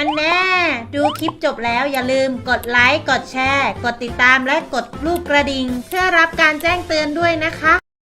ฮันแน่ดูคลิปจบแล้วอย่าลืมกดไลค์ กดแชร์ กดติดตามและกดรูปกระดิ่ง เพื่อรับการแจ้งเตือนด้วยนะคะ